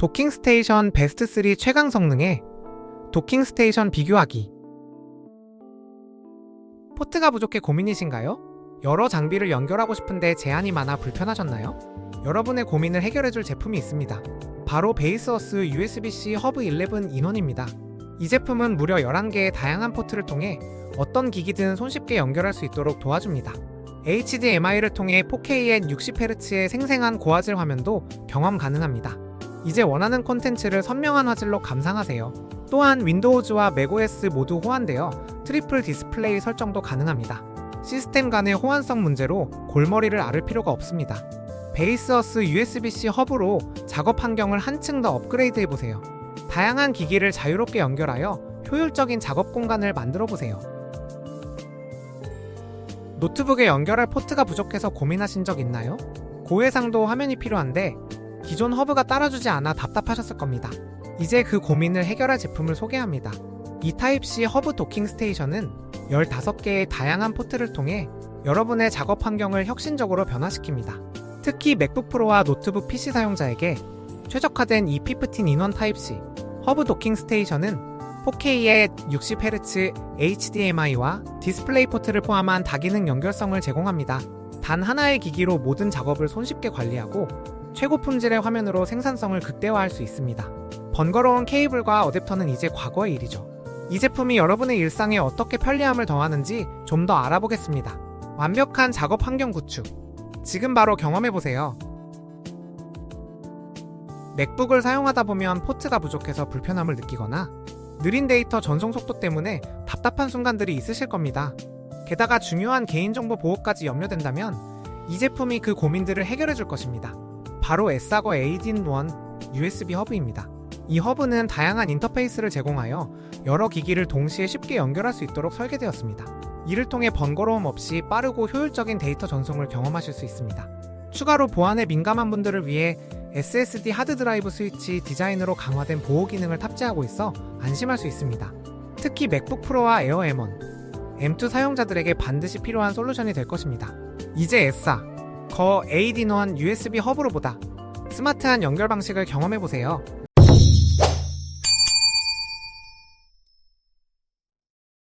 도킹 스테이션 베스트 3 최강 성능에 도킹 스테이션 비교하기. 포트가 부족해 고민이신가요? 여러 장비를 연결하고 싶은데 제한이 많아 불편하셨나요? 여러분의 고민을 해결해줄 제품이 있습니다. 바로 베이스어스 USB-C 허브 11 인원입니다. 이 제품은 무려 11개의 다양한 포트를 통해 어떤 기기든 손쉽게 연결할 수 있도록 도와줍니다. HDMI를 통해 4K 엔 60Hz의 생생한 고화질 화면도 경험 가능합니다. 이제 원하는 콘텐츠를 선명한 화질로 감상하세요. 또한 윈도우즈와 맥OS 모두 호환되어 트리플 디스플레이 설정도 가능합니다. 시스템 간의 호환성 문제로 골머리를 앓을 필요가 없습니다. 베이스어스 USB-C 허브로 작업 환경을 한층 더 업그레이드 해보세요. 다양한 기기를 자유롭게 연결하여 효율적인 작업 공간을 만들어 보세요. 노트북에 연결할 포트가 부족해서 고민하신 적 있나요? 고해상도 화면이 필요한데 기존 허브가 따라주지 않아 답답하셨을 겁니다. 이제 그 고민을 해결할 제품을 소개합니다. 이 타입C 허브 도킹 스테이션은 15개의 다양한 포트를 통해 여러분의 작업 환경을 혁신적으로 변화시킵니다. 특히 맥북 프로와 노트북 PC 사용자에게 최적화된 이 P15 인원 타입C 허브 도킹 스테이션은 4K의 60Hz HDMI와 디스플레이 포트를 포함한 다기능 연결성을 제공합니다. 단 하나의 기기로 모든 작업을 손쉽게 관리하고 최고 품질의 화면으로 생산성을 극대화할 수 있습니다. 번거로운 케이블과 어댑터는 이제 과거의 일이죠. 이 제품이 여러분의 일상에 어떻게 편리함을 더하는지 좀 더 알아보겠습니다. 완벽한 작업 환경 구축. 지금 바로 경험해보세요. 맥북을 사용하다 보면 포트가 부족해서 불편함을 느끼거나 느린 데이터 전송 속도 때문에 답답한 순간들이 있으실 겁니다. 게다가 중요한 개인정보 보호까지 염려된다면 이 제품이 그 고민들을 해결해 줄 것입니다. 바로 에싸거 에이딘1 USB 허브입니다. 이 허브는 다양한 인터페이스를 제공하여 여러 기기를 동시에 쉽게 연결할 수 있도록 설계되었습니다. 이를 통해 번거로움 없이 빠르고 효율적인 데이터 전송을 경험하실 수 있습니다. 추가로 보안에 민감한 분들을 위해 SSD 하드 드라이브 스위치 디자인으로 강화된 보호 기능을 탑재하고 있어 안심할 수 있습니다. 특히 맥북 프로와 에어 M1, M2 사용자들에게 반드시 필요한 솔루션이 될 것입니다. 이제 에싸, 거 에이딘1 USB 허브로보다 스마트한 연결 방식을 경험해 보세요.